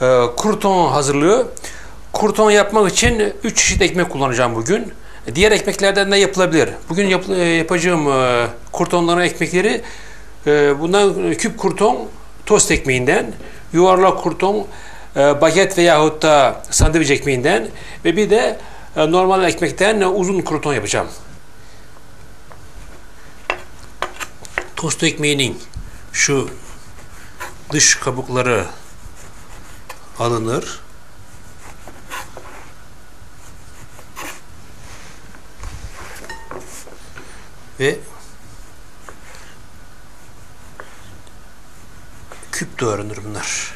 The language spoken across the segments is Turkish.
e, kruton hazırlığı. Kruton yapmak için 3 çeşit ekmek kullanacağım bugün. Diğer ekmeklerden de yapılabilir. Bugün yap, e, yapacağım e, krutonların ekmekleri e, bundan küp kruton tost ekmeğinden, yuvarlak kruton e, baget veyahut da sandviç ekmeğinden ve bir de normal ekmekten uzun kruton yapacağım. Tost ekmeğinin şu dış kabukları alınır. Ve küp doğranır bunlar.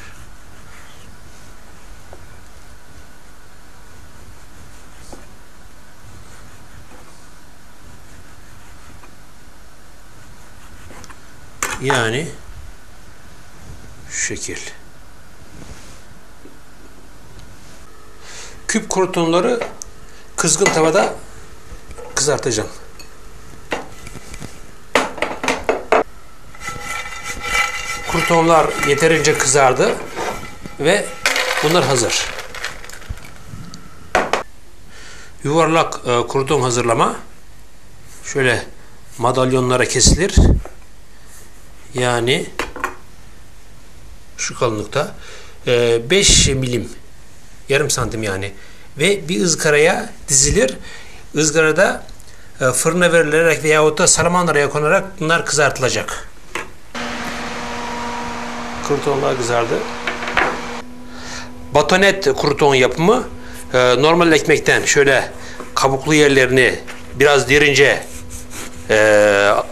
Yani şu şekil. Küp krutonları kızgın tavada kızartacağım. Krutonlar yeterince kızardı ve bunlar hazır. Yuvarlak e, hazırlama şöyle madalyonlara kesilir. Yani şu kalınlıkta 5 e, milim yarım santim yani ve bir ızgaraya dizilir. Izgarada e, fırına verilerek veyahut da salamandıraya konarak bunlar kızartılacak. Krutonlar kızardı. Batonet kruton yapımı e, normal ekmekten şöyle kabuklu yerlerini biraz derince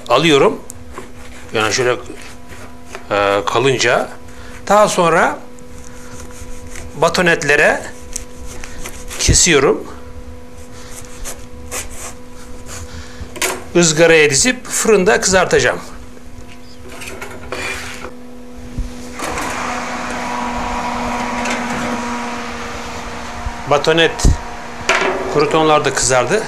alıyorum. Yani şöyle kalınca daha sonra batonetlere kesiyorum. ızgaraya dizip fırında kızartacağım. Batonet krutonlar da kızardı.